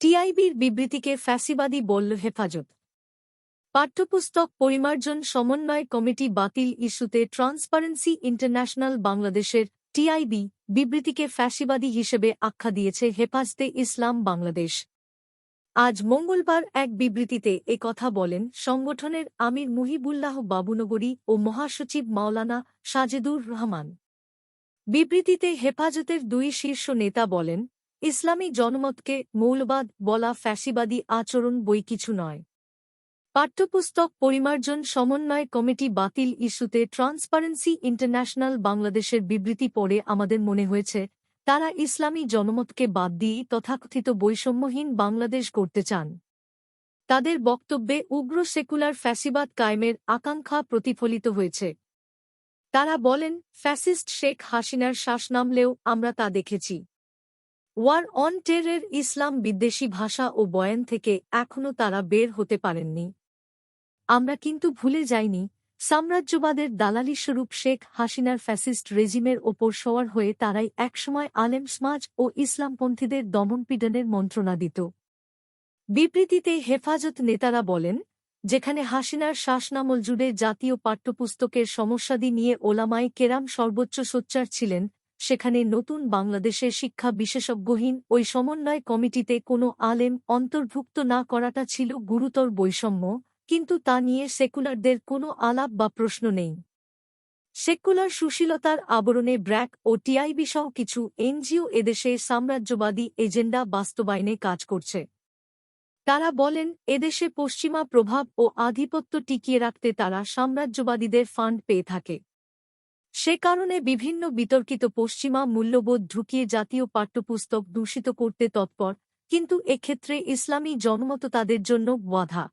টিআইবির বিবৃতিকে ফ্যাসিবাদী বলল হেফাজত। পাঠ্যপুস্তক পরিমার্জন সমন্বয় কমিটি বাতিল ইস্যুতে ট্রান্সপারেন্সি ইন্টারন্যাশনাল বাংলাদেশের টিআইবি বিবৃতিকে ফ্যাসিবাদী হিসেবে আখ্যা দিয়েছে হেফাজতে ইসলাম বাংলাদেশ। আজ মঙ্গলবার এক বিবৃতিতে এ কথা বলেন সংগঠনের আমির মুহিবুল্লাহ বাবুনগরী ও মহাসচিব মাওলানা সাজেদুর রহমান। বিবৃতিতে হেফাজতের দুই শীর্ষ নেতা বলেন ইসলামী জনমতকে মৌলবাদ বলা ফ্যাসিবাদী আচরণ বই কিছু নয়। পাঠ্যপুস্তক পরিমার্জন সমন্বয় কমিটি বাতিল ইস্যুতে ট্রান্সপারেন্সি ইন্টারন্যাশনাল বাংলাদেশের বিবৃতি পড়ে আমাদের মনে হয়েছে, তারা ইসলামী জনমতকে বাদ দিয়ে তথাকথিত বৈষম্যহীন বাংলাদেশ করতে চান। তাদের বক্তব্যে উগ্র সেকুলার ফ্যাসিবাদ কায়েমের আকাঙ্ক্ষা প্রতিফলিত হয়েছে। তারা বলেন, ফ্যাসিস্ট শেখ হাসিনার শ্বাস নামলেও আমরা তা দেখেছি। ওয়ার অন টেরের ইসলাম বিদ্বেষী ভাষা ও বয়ান থেকে এখনও তারা বের হতে পারেননি। আমরা কিন্তু ভুলে যাইনি, সাম্রাজ্যবাদের দালালিস্বরূপ শেখ হাসিনার ফ্যাসিস্ট রেজিমের ওপর সওয়ার হয়ে তারাই একসময় আলেম সমাজ ও ইসলামপন্থীদের দমনপীড়নের মন্ত্রণা দিত বিবৃতিতে হেফাজত নেতারা বলেন, যেখানে হাসিনার শ্বাসনামল জুড়ে জাতীয় পাঠ্যপুস্তকের সমস্যাদি নিয়ে ওলামাই কেরাম সর্বোচ্চ সোচ্চার ছিলেন সেখানে নতুন বাংলাদেশের শিক্ষা বিশেষজ্ঞহীন ওই সমন্বয় কমিটিতে কোনো আলেম অন্তর্ভুক্ত না করাটা ছিল গুরুতর বৈষম্য, কিন্তু তা নিয়ে সেকুলারদের কোনো আলাপ বা প্রশ্ন নেই। সেকুলার সুশীলতার আবরণে ব্র্যাক ও টিআইবি সহ কিছু এনজিও এদেশে সাম্রাজ্যবাদী এজেন্ডা বাস্তবায়নে কাজ করছে। তারা বলেন, এদেশে পশ্চিমা প্রভাব ও আধিপত্য টিকিয়ে রাখতে তারা সাম্রাজ্যবাদীদের ফান্ড পেয়ে থাকে। সে কারণে বিভিন্ন বিতর্কিত পশ্চিমা মূল্যবোধ ঢুকিয়ে জাতীয় পাঠ্যপুস্তক দূষিত করতে তৎপর, কিন্তু এক্ষেত্রে ইসলামী জনমত তাদের জন্য বাধা।